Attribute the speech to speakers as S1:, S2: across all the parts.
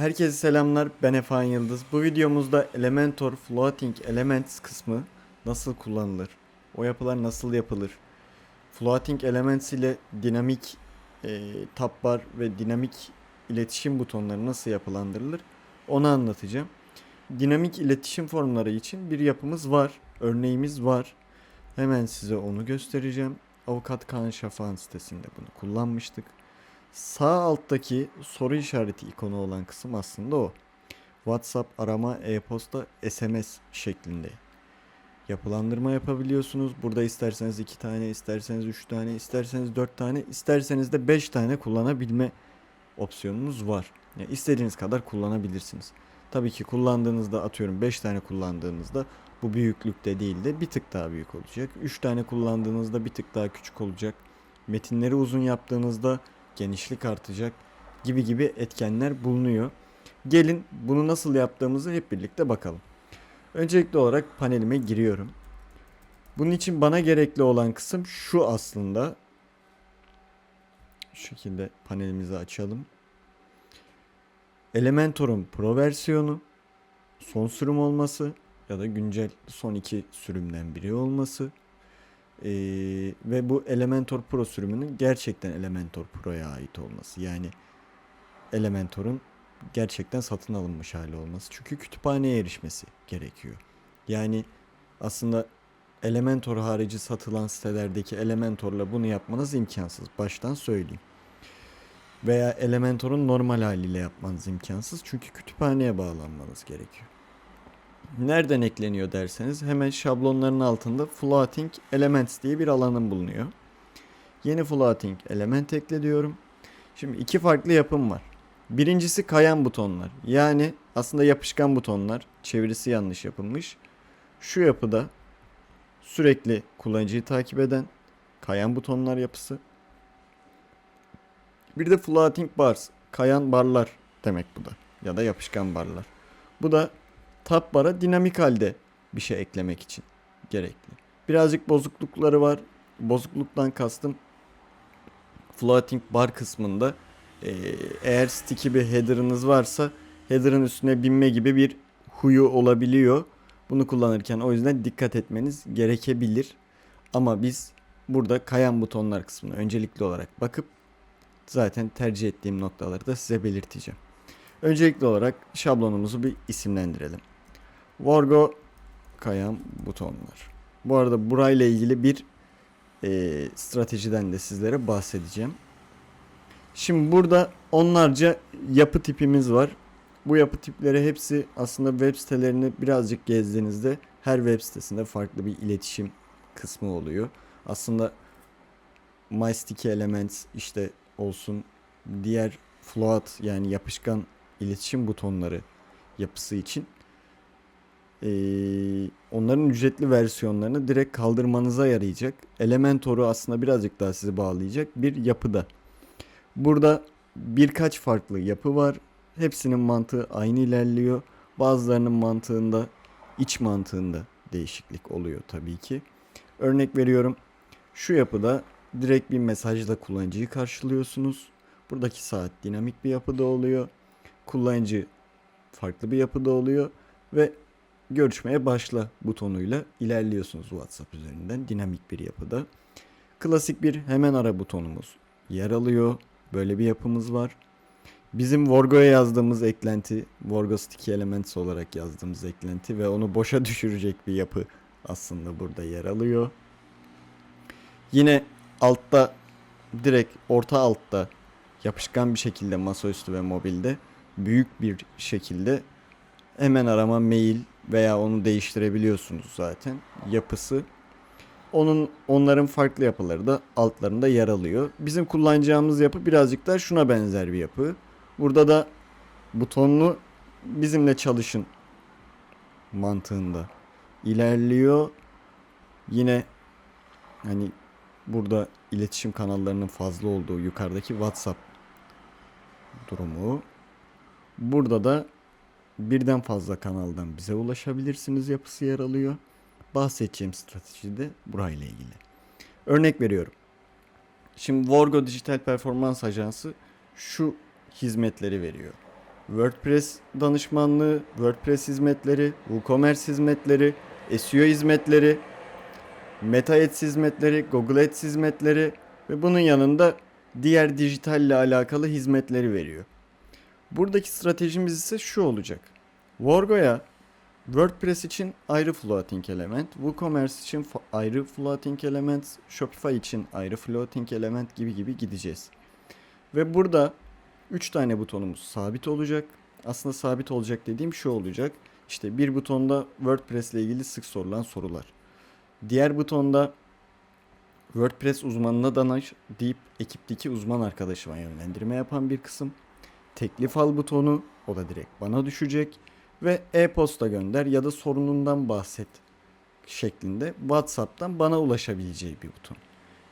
S1: Herkese selamlar. Ben Efan Yıldız. Bu videomuzda Elementor Floating Elements kısmı nasıl kullanılır? O yapılar nasıl yapılır? Floating Elements ile dinamik e, tab bar ve dinamik iletişim butonları nasıl yapılandırılır? Onu anlatacağım. Dinamik iletişim formları için bir yapımız var. Örneğimiz var. Hemen size onu göstereceğim. Avukat Kaan Şafak'ın sitesinde bunu kullanmıştık. Sağ alttaki soru işareti ikonu olan kısım aslında o. WhatsApp, arama, e-posta, SMS şeklinde yapılandırma yapabiliyorsunuz. Burada isterseniz 2 tane, isterseniz 3 tane, isterseniz 4 tane, isterseniz de 5 tane kullanabilme opsiyonunuz var. Yani istediğiniz kadar kullanabilirsiniz. Tabii ki kullandığınızda atıyorum 5 tane kullandığınızda bu büyüklükte değil de bir tık daha büyük olacak. 3 tane kullandığınızda bir tık daha küçük olacak. Metinleri uzun yaptığınızda genişlik artacak gibi gibi etkenler bulunuyor. Gelin bunu nasıl yaptığımızı hep birlikte bakalım. Öncelikli olarak panelime giriyorum. Bunun için bana gerekli olan kısım şu aslında. Şu şekilde panelimizi açalım. Elementor'un Pro versiyonu, son sürüm olması ya da güncel son iki sürümden biri olması. Ee, ve bu Elementor Pro sürümünün gerçekten Elementor Pro'ya ait olması. Yani Elementor'un gerçekten satın alınmış hali olması. Çünkü kütüphaneye erişmesi gerekiyor. Yani aslında Elementor harici satılan sitelerdeki Elementor'la bunu yapmanız imkansız. Baştan söyleyeyim. Veya Elementor'un normal haliyle yapmanız imkansız. Çünkü kütüphaneye bağlanmanız gerekiyor. Nereden ekleniyor derseniz hemen şablonların altında Floating Elements diye bir alanım bulunuyor. Yeni Floating Element ekle diyorum. Şimdi iki farklı yapım var. Birincisi kayan butonlar. Yani aslında yapışkan butonlar. Çevirisi yanlış yapılmış. Şu yapıda sürekli kullanıcıyı takip eden kayan butonlar yapısı. Bir de floating bars. Kayan barlar demek bu da. Ya da yapışkan barlar. Bu da tab bara dinamik halde bir şey eklemek için gerekli. Birazcık bozuklukları var. Bozukluktan kastım floating bar kısmında eğer sticky bir header'ınız varsa header'ın üstüne binme gibi bir huyu olabiliyor. Bunu kullanırken o yüzden dikkat etmeniz gerekebilir. Ama biz burada kayan butonlar kısmına öncelikli olarak bakıp zaten tercih ettiğim noktaları da size belirteceğim. Öncelikli olarak şablonumuzu bir isimlendirelim. Vorgo kayan butonlar. Bu arada burayla ilgili bir e, stratejiden de sizlere bahsedeceğim. Şimdi burada onlarca yapı tipimiz var. Bu yapı tipleri hepsi aslında web sitelerini birazcık gezdiğinizde her web sitesinde farklı bir iletişim kısmı oluyor. Aslında MySticky Elements işte olsun diğer float yani yapışkan iletişim butonları yapısı için ee, onların ücretli versiyonlarını direkt kaldırmanıza yarayacak. Elementor'u aslında birazcık daha sizi bağlayacak bir yapıda. Burada birkaç farklı yapı var. Hepsinin mantığı aynı ilerliyor. Bazılarının mantığında, iç mantığında değişiklik oluyor tabii ki. Örnek veriyorum. Şu yapıda direkt bir mesajla kullanıcıyı karşılıyorsunuz. Buradaki saat dinamik bir yapıda oluyor. Kullanıcı farklı bir yapıda oluyor ve görüşmeye başla butonuyla ilerliyorsunuz WhatsApp üzerinden dinamik bir yapıda. Klasik bir hemen ara butonumuz yer alıyor. Böyle bir yapımız var. Bizim Vorgo'ya yazdığımız eklenti, Vorgo Sticky Elements olarak yazdığımız eklenti ve onu boşa düşürecek bir yapı aslında burada yer alıyor. Yine altta direkt orta altta yapışkan bir şekilde masaüstü ve mobilde büyük bir şekilde hemen arama mail veya onu değiştirebiliyorsunuz zaten yapısı. Onun onların farklı yapıları da altlarında yer alıyor. Bizim kullanacağımız yapı birazcık da şuna benzer bir yapı. Burada da butonlu bizimle çalışın mantığında ilerliyor. Yine hani burada iletişim kanallarının fazla olduğu yukarıdaki WhatsApp durumu. Burada da birden fazla kanaldan bize ulaşabilirsiniz yapısı yer alıyor. Bahsedeceğim strateji de burayla ilgili. Örnek veriyorum. Şimdi Vorgo Dijital Performans Ajansı şu hizmetleri veriyor. WordPress danışmanlığı, WordPress hizmetleri, WooCommerce hizmetleri, SEO hizmetleri, Meta Ads hizmetleri, Google Ads hizmetleri ve bunun yanında diğer dijitalle alakalı hizmetleri veriyor. Buradaki stratejimiz ise şu olacak. Vorgo'ya WordPress için ayrı floating element, WooCommerce için ayrı floating element, Shopify için ayrı floating element gibi gibi gideceğiz. Ve burada 3 tane butonumuz sabit olacak. Aslında sabit olacak dediğim şu olacak. İşte bir butonda WordPress ile ilgili sık sorulan sorular. Diğer butonda WordPress uzmanına danış deyip ekipteki uzman arkadaşıma yönlendirme yapan bir kısım. Teklif al butonu o da direkt bana düşecek ve e-posta gönder ya da sorunundan bahset şeklinde WhatsApp'tan bana ulaşabileceği bir buton.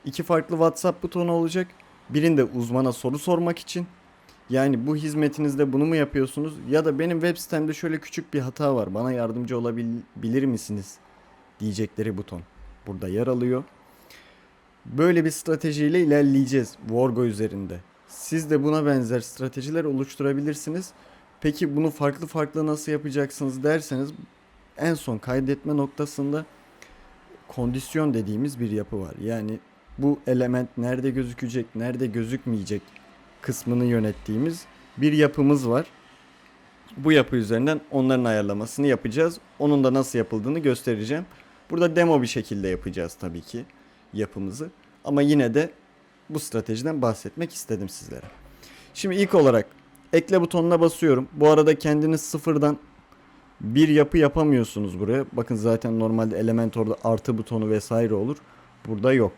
S1: İki farklı WhatsApp butonu olacak. Birinde uzmana soru sormak için yani bu hizmetinizde bunu mu yapıyorsunuz ya da benim web sitemde şöyle küçük bir hata var bana yardımcı olabilir misiniz diyecekleri buton burada yer alıyor. Böyle bir stratejiyle ilerleyeceğiz Vorgo üzerinde. Siz de buna benzer stratejiler oluşturabilirsiniz. Peki bunu farklı farklı nasıl yapacaksınız derseniz en son kaydetme noktasında kondisyon dediğimiz bir yapı var. Yani bu element nerede gözükecek, nerede gözükmeyecek kısmını yönettiğimiz bir yapımız var. Bu yapı üzerinden onların ayarlamasını yapacağız. Onun da nasıl yapıldığını göstereceğim. Burada demo bir şekilde yapacağız tabii ki yapımızı. Ama yine de bu stratejiden bahsetmek istedim sizlere. Şimdi ilk olarak ekle butonuna basıyorum. Bu arada kendiniz sıfırdan bir yapı yapamıyorsunuz buraya. Bakın zaten normalde Elementor'da artı butonu vesaire olur. Burada yok.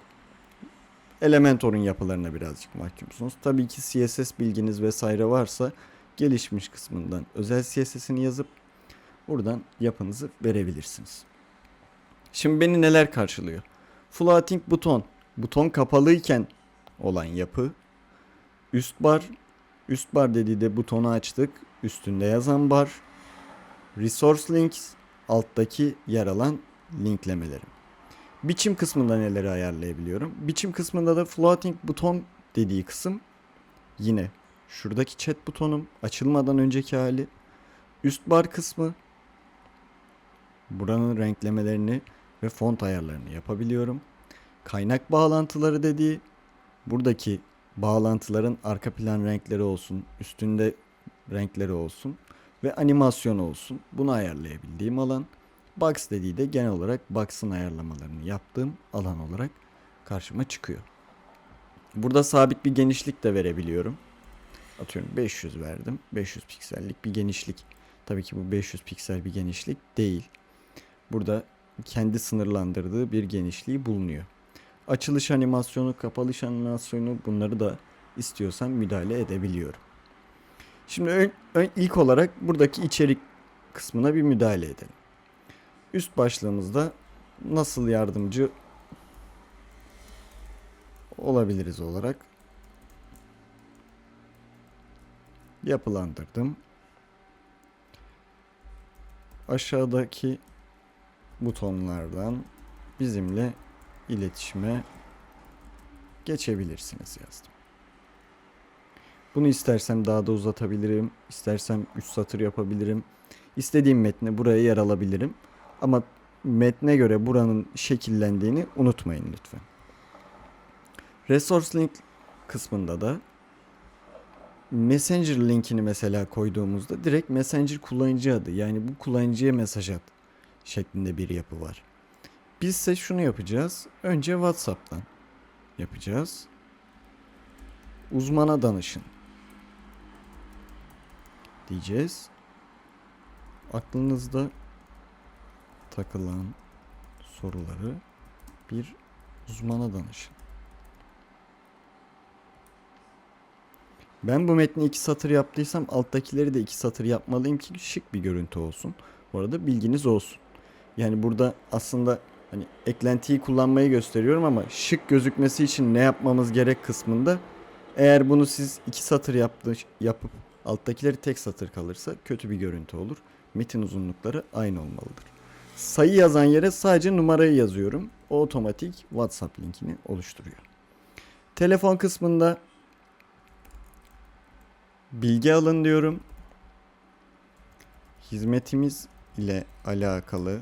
S1: Elementor'un yapılarına birazcık mahkumsunuz. Tabii ki CSS bilginiz vesaire varsa gelişmiş kısmından özel CSS'ini yazıp buradan yapınızı verebilirsiniz. Şimdi beni neler karşılıyor? Floating buton. Buton kapalıyken olan yapı. Üst bar. Üst bar dediği de butonu açtık. Üstünde yazan bar. Resource links. Alttaki yer alan linklemelerim. Biçim kısmında neleri ayarlayabiliyorum? Biçim kısmında da floating buton dediği kısım yine şuradaki chat butonum açılmadan önceki hali. Üst bar kısmı buranın renklemelerini ve font ayarlarını yapabiliyorum. Kaynak bağlantıları dediği buradaki bağlantıların arka plan renkleri olsun, üstünde renkleri olsun ve animasyon olsun. Bunu ayarlayabildiğim alan. Box dediği de genel olarak box'ın ayarlamalarını yaptığım alan olarak karşıma çıkıyor. Burada sabit bir genişlik de verebiliyorum. Atıyorum 500 verdim. 500 piksellik bir genişlik. Tabii ki bu 500 piksel bir genişlik değil. Burada kendi sınırlandırdığı bir genişliği bulunuyor. Açılış animasyonu, kapanış animasyonu bunları da istiyorsam müdahale edebiliyorum. Şimdi ön, ön- ilk olarak buradaki içerik kısmına bir müdahale edelim. Üst başlığımızda nasıl yardımcı olabiliriz olarak yapılandırdım. Aşağıdaki butonlardan bizimle iletişime geçebilirsiniz yazdım. Bunu istersem daha da uzatabilirim. istersem 3 satır yapabilirim. İstediğim metni buraya yer alabilirim. Ama metne göre buranın şekillendiğini unutmayın lütfen. Resource link kısmında da Messenger linkini mesela koyduğumuzda direkt Messenger kullanıcı adı yani bu kullanıcıya mesaj at şeklinde bir yapı var. Biz ise şunu yapacağız. Önce WhatsApp'tan yapacağız. Uzmana danışın diyeceğiz. Aklınızda takılan soruları bir uzmana danışın. Ben bu metni iki satır yaptıysam alttakileri de iki satır yapmalıyım ki şık bir görüntü olsun. Bu arada bilginiz olsun. Yani burada aslında hani eklentiyi kullanmayı gösteriyorum ama şık gözükmesi için ne yapmamız gerek kısmında eğer bunu siz iki satır yaptı, yapıp alttakileri tek satır kalırsa kötü bir görüntü olur. Metin uzunlukları aynı olmalıdır. Sayı yazan yere sadece numarayı yazıyorum. O otomatik WhatsApp linkini oluşturuyor. Telefon kısmında bilgi alın diyorum. hizmetimiz ile alakalı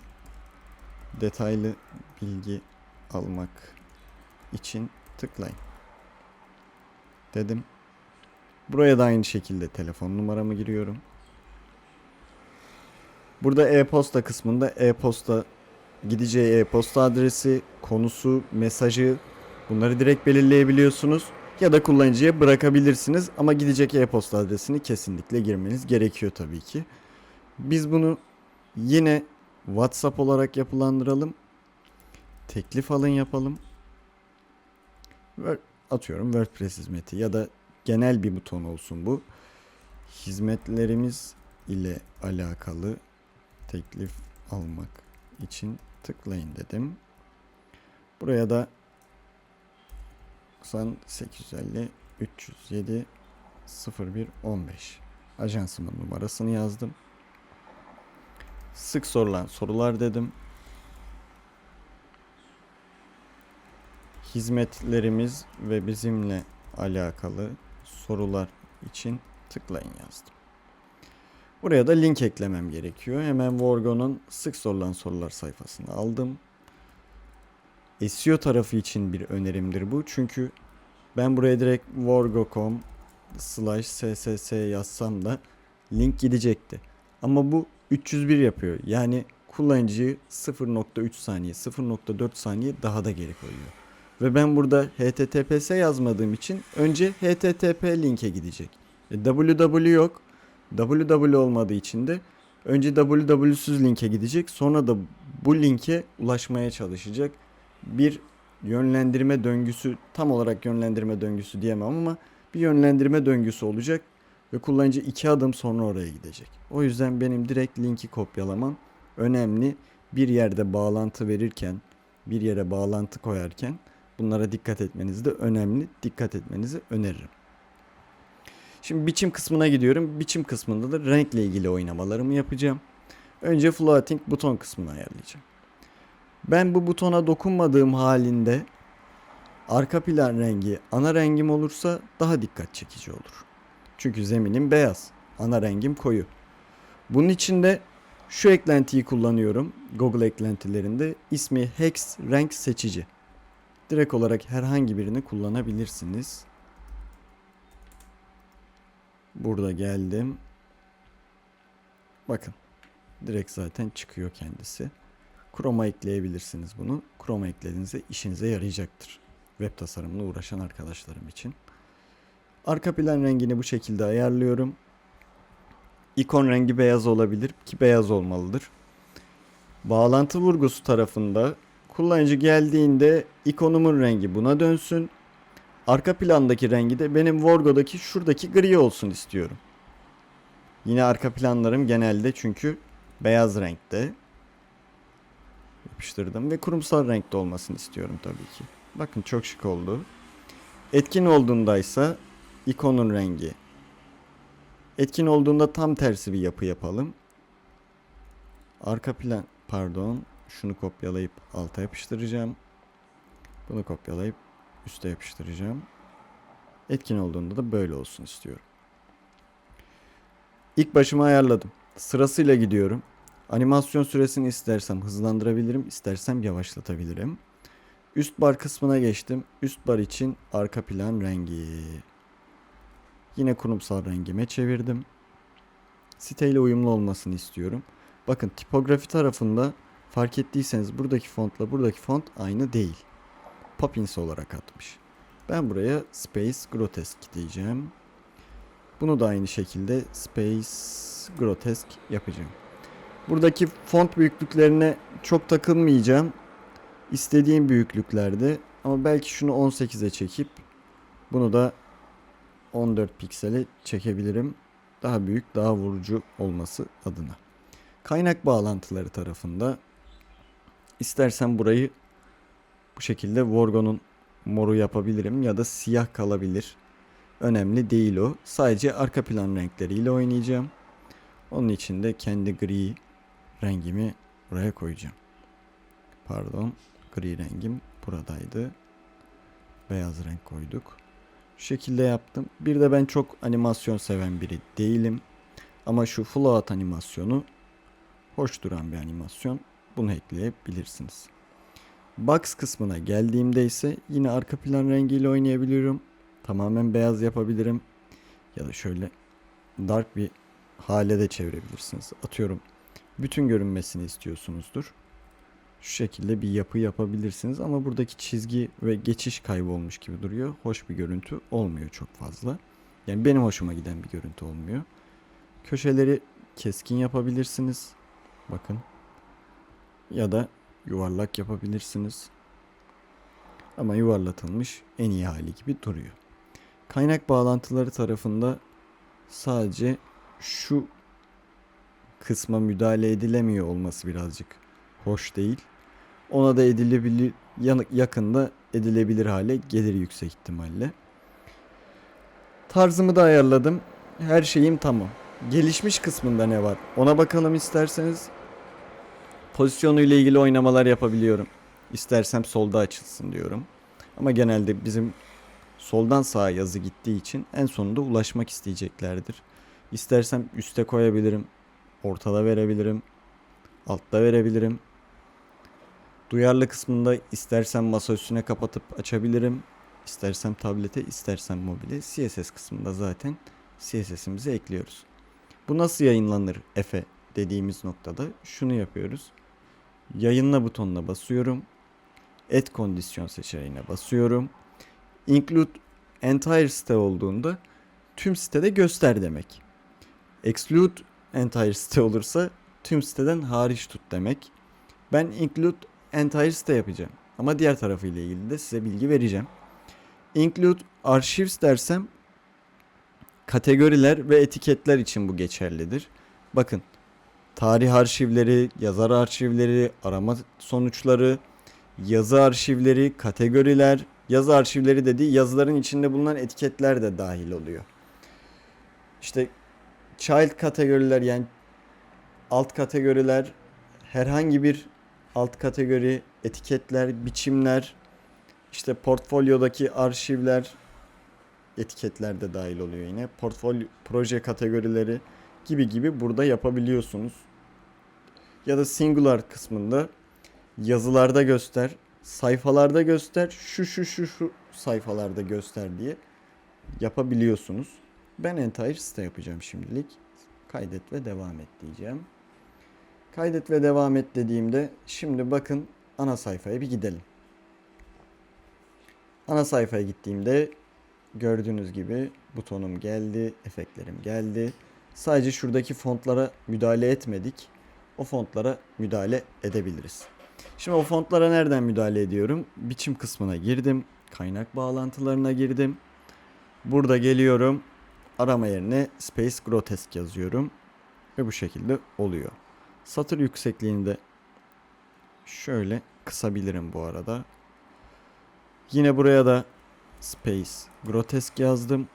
S1: detaylı bilgi almak için tıklayın. Dedim. Buraya da aynı şekilde telefon numaramı giriyorum. Burada e-posta kısmında e-posta gideceği e-posta adresi, konusu, mesajı bunları direkt belirleyebiliyorsunuz ya da kullanıcıya bırakabilirsiniz ama gidecek e-posta adresini kesinlikle girmeniz gerekiyor tabii ki. Biz bunu yine WhatsApp olarak yapılandıralım. Teklif alın yapalım. Atıyorum WordPress hizmeti ya da genel bir buton olsun bu. Hizmetlerimiz ile alakalı teklif almak için tıklayın dedim. Buraya da 850 307 01 15 ajansımın numarasını yazdım. Sık sorulan sorular dedim. Hizmetlerimiz ve bizimle alakalı sorular için tıklayın yazdım. Buraya da link eklemem gerekiyor. Hemen Vorgo'nun sık sorulan sorular sayfasını aldım. SEO tarafı için bir önerimdir bu. Çünkü ben buraya direkt vorgo.com slash sss yazsam da link gidecekti. Ama bu 301 yapıyor. Yani kullanıcıyı 0.3 saniye, 0.4 saniye daha da geri koyuyor. Ve ben burada HTTPS yazmadığım için önce HTTP linke gidecek. E, www yok. www olmadığı için de önce www'süz linke gidecek. Sonra da bu linke ulaşmaya çalışacak. Bir yönlendirme döngüsü tam olarak yönlendirme döngüsü diyemem ama bir yönlendirme döngüsü olacak ve kullanıcı iki adım sonra oraya gidecek. O yüzden benim direkt linki kopyalamam önemli. Bir yerde bağlantı verirken, bir yere bağlantı koyarken bunlara dikkat etmeniz de önemli. Dikkat etmenizi öneririm. Şimdi biçim kısmına gidiyorum. Biçim kısmında da renkle ilgili oynamalarımı yapacağım. Önce floating buton kısmını ayarlayacağım. Ben bu butona dokunmadığım halinde arka plan rengi ana rengim olursa daha dikkat çekici olur. Çünkü zeminim beyaz, ana rengim koyu. Bunun için de şu eklentiyi kullanıyorum Google eklentilerinde. İsmi Hex renk seçici. Direkt olarak herhangi birini kullanabilirsiniz. Burada geldim. Bakın. Direkt zaten çıkıyor kendisi. Chroma ekleyebilirsiniz bunu. Chroma eklediğinizde işinize yarayacaktır. Web tasarımla uğraşan arkadaşlarım için. Arka plan rengini bu şekilde ayarlıyorum. İkon rengi beyaz olabilir ki beyaz olmalıdır. Bağlantı vurgusu tarafında kullanıcı geldiğinde ikonumun rengi buna dönsün. Arka plandaki rengi de benim Vorgo'daki şuradaki gri olsun istiyorum. Yine arka planlarım genelde çünkü beyaz renkte. Yapıştırdım ve kurumsal renkte olmasını istiyorum tabii ki. Bakın çok şık oldu. Etkin olduğundaysa ikonun rengi. Etkin olduğunda tam tersi bir yapı yapalım. Arka plan pardon şunu kopyalayıp alta yapıştıracağım. Bunu kopyalayıp üste yapıştıracağım. Etkin olduğunda da böyle olsun istiyorum. İlk başıma ayarladım. Sırasıyla gidiyorum. Animasyon süresini istersem hızlandırabilirim, istersem yavaşlatabilirim. Üst bar kısmına geçtim. Üst bar için arka plan rengi. Yine kurumsal rengime çevirdim. Siteyle uyumlu olmasını istiyorum. Bakın tipografi tarafında fark ettiyseniz buradaki fontla buradaki font aynı değil. Poppins olarak atmış. Ben buraya Space Grotesque diyeceğim. Bunu da aynı şekilde Space Grotesque yapacağım. Buradaki font büyüklüklerine çok takılmayacağım. İstediğim büyüklüklerde ama belki şunu 18'e çekip bunu da 14 piksele çekebilirim. Daha büyük, daha vurucu olması adına. Kaynak bağlantıları tarafında istersen burayı bu şekilde Vorgo'nun moru yapabilirim ya da siyah kalabilir. Önemli değil o. Sadece arka plan renkleriyle oynayacağım. Onun için de kendi gri rengimi buraya koyacağım. Pardon, gri rengim buradaydı. Beyaz renk koyduk. Şekilde yaptım. Bir de ben çok animasyon seven biri değilim. Ama şu float animasyonu hoş duran bir animasyon. Bunu ekleyebilirsiniz. Box kısmına geldiğimde ise yine arka plan rengiyle oynayabiliyorum. Tamamen beyaz yapabilirim. Ya da şöyle dark bir hale de çevirebilirsiniz. Atıyorum bütün görünmesini istiyorsunuzdur. Şu şekilde bir yapı yapabilirsiniz ama buradaki çizgi ve geçiş kaybolmuş gibi duruyor. Hoş bir görüntü olmuyor çok fazla. Yani benim hoşuma giden bir görüntü olmuyor. Köşeleri keskin yapabilirsiniz. Bakın. Ya da yuvarlak yapabilirsiniz. Ama yuvarlatılmış en iyi hali gibi duruyor. Kaynak bağlantıları tarafında sadece şu kısma müdahale edilemiyor olması birazcık hoş değil. Ona da edilebilir yakında edilebilir hale gelir yüksek ihtimalle. Tarzımı da ayarladım. Her şeyim tamam. Gelişmiş kısmında ne var? Ona bakalım isterseniz. Pozisyonu ile ilgili oynamalar yapabiliyorum. İstersem solda açılsın diyorum. Ama genelde bizim soldan sağa yazı gittiği için en sonunda ulaşmak isteyeceklerdir. İstersem üste koyabilirim. Ortada verebilirim. Altta verebilirim. Duyarlı kısmında istersem masa üstüne kapatıp açabilirim. İstersem tablete, istersem mobile. CSS kısmında zaten CSS'imizi ekliyoruz. Bu nasıl yayınlanır Efe dediğimiz noktada şunu yapıyoruz. Yayınla butonuna basıyorum. Add kondisyon seçeneğine basıyorum. Include entire site olduğunda tüm sitede göster demek. Exclude entire site olursa tüm siteden hariç tut demek. Ben include entire site yapacağım. Ama diğer tarafıyla ilgili de size bilgi vereceğim. Include archives dersem kategoriler ve etiketler için bu geçerlidir. Bakın tarih arşivleri, yazar arşivleri, arama sonuçları, yazı arşivleri, kategoriler, yazı arşivleri dediği yazıların içinde bulunan etiketler de dahil oluyor. İşte child kategoriler yani alt kategoriler herhangi bir alt kategori etiketler, biçimler, işte portfolyodaki arşivler etiketler de dahil oluyor yine. Portfolyo proje kategorileri gibi gibi burada yapabiliyorsunuz. Ya da singular kısmında yazılarda göster, sayfalarda göster, şu şu şu şu sayfalarda göster diye yapabiliyorsunuz. Ben entire site yapacağım şimdilik. Kaydet ve devam et diyeceğim. Kaydet ve devam et dediğimde şimdi bakın ana sayfaya bir gidelim. Ana sayfaya gittiğimde gördüğünüz gibi butonum geldi, efektlerim geldi. Sadece şuradaki fontlara müdahale etmedik. O fontlara müdahale edebiliriz. Şimdi o fontlara nereden müdahale ediyorum? Biçim kısmına girdim. Kaynak bağlantılarına girdim. Burada geliyorum. Arama yerine Space Grotesque yazıyorum. Ve bu şekilde oluyor. Satır yüksekliğini de şöyle kısabilirim bu arada. Yine buraya da Space Grotesque yazdım.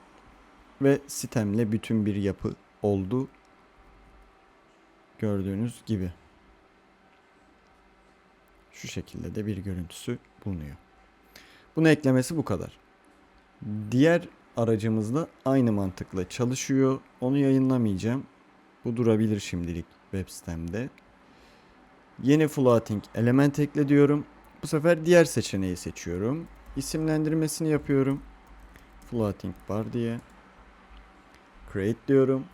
S1: Ve sitemle bütün bir yapı oldu. Gördüğünüz gibi. Şu şekilde de bir görüntüsü bulunuyor. Bunu eklemesi bu kadar. Diğer aracımızla aynı mantıkla çalışıyor. Onu yayınlamayacağım. Bu durabilir şimdilik web sitemde. Yeni floating element ekle diyorum. Bu sefer diğer seçeneği seçiyorum. İsimlendirmesini yapıyorum. Floating bar diye. Create diyorum.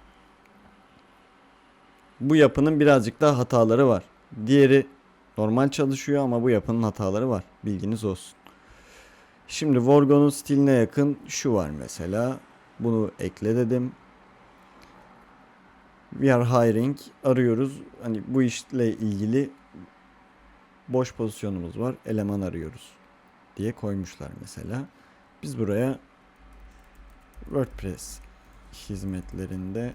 S1: Bu yapının birazcık daha hataları var. Diğeri normal çalışıyor ama bu yapının hataları var. Bilginiz olsun. Şimdi Vorgon'un stiline yakın şu var mesela. Bunu ekle dedim. We are hiring arıyoruz. Hani bu işle ilgili boş pozisyonumuz var. Eleman arıyoruz diye koymuşlar mesela. Biz buraya WordPress hizmetlerinde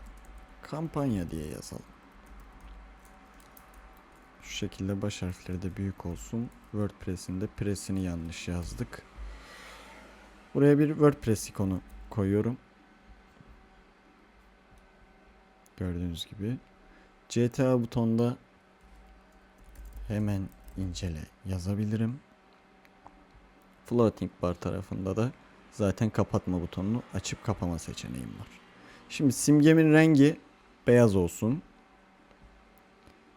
S1: kampanya diye yazalım. Şu şekilde baş harfleri de büyük olsun. WordPress'in de presini yanlış yazdık. Buraya bir WordPress ikonu koyuyorum. Gördüğünüz gibi. CTA butonda hemen incele yazabilirim. Floating bar tarafında da zaten kapatma butonunu açıp kapama seçeneğim var. Şimdi simgemin rengi beyaz olsun.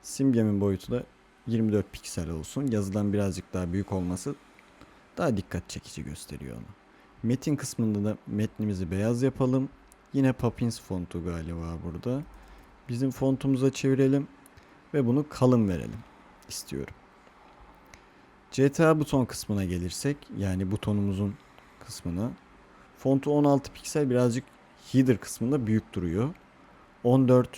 S1: Simgemin boyutu da 24 piksel olsun. Yazıdan birazcık daha büyük olması daha dikkat çekici gösteriyor onu. Metin kısmında da metnimizi beyaz yapalım. Yine Papins fontu galiba burada. Bizim fontumuza çevirelim ve bunu kalın verelim istiyorum. CTA buton kısmına gelirsek yani butonumuzun kısmına fontu 16 piksel birazcık header kısmında büyük duruyor. 14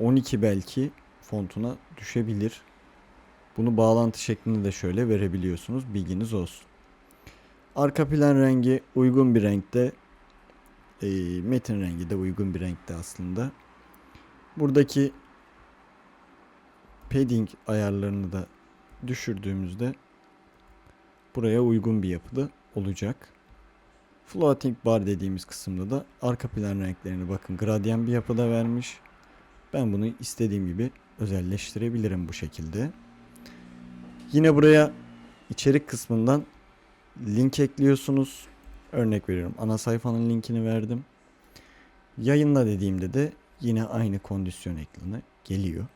S1: 12 belki fontuna düşebilir. Bunu bağlantı şeklinde de şöyle verebiliyorsunuz. Bilginiz olsun. Arka plan rengi uygun bir renkte. E, metin rengi de uygun bir renkte aslında. Buradaki padding ayarlarını da düşürdüğümüzde buraya uygun bir yapıda olacak. Floating bar dediğimiz kısımda da arka plan renklerini bakın gradyan bir yapıda vermiş. Ben bunu istediğim gibi özelleştirebilirim bu şekilde. Yine buraya içerik kısmından link ekliyorsunuz. Örnek veriyorum. Ana sayfanın linkini verdim. Yayınla dediğimde de yine aynı kondisyon ekranı geliyor.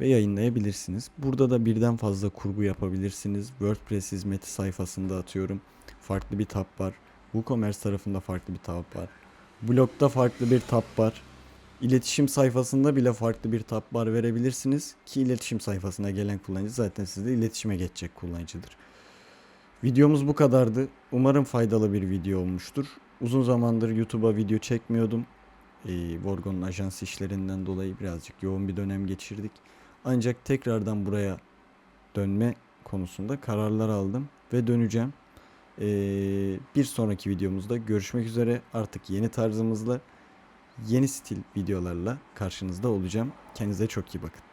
S1: Ve yayınlayabilirsiniz. Burada da birden fazla kurgu yapabilirsiniz. WordPress hizmeti sayfasında atıyorum. Farklı bir tab var. WooCommerce tarafında farklı bir tab var. Blogda farklı bir tab var. İletişim sayfasında bile farklı bir tab var verebilirsiniz ki iletişim sayfasına gelen kullanıcı zaten sizle iletişime geçecek kullanıcıdır. Videomuz bu kadardı. Umarım faydalı bir video olmuştur. Uzun zamandır YouTube'a video çekmiyordum. Ee, Vorgon'un ajans işlerinden dolayı birazcık yoğun bir dönem geçirdik. Ancak tekrardan buraya dönme konusunda kararlar aldım ve döneceğim. Ee, bir sonraki videomuzda görüşmek üzere. Artık yeni tarzımızla yeni stil videolarla karşınızda olacağım. Kendinize çok iyi bakın.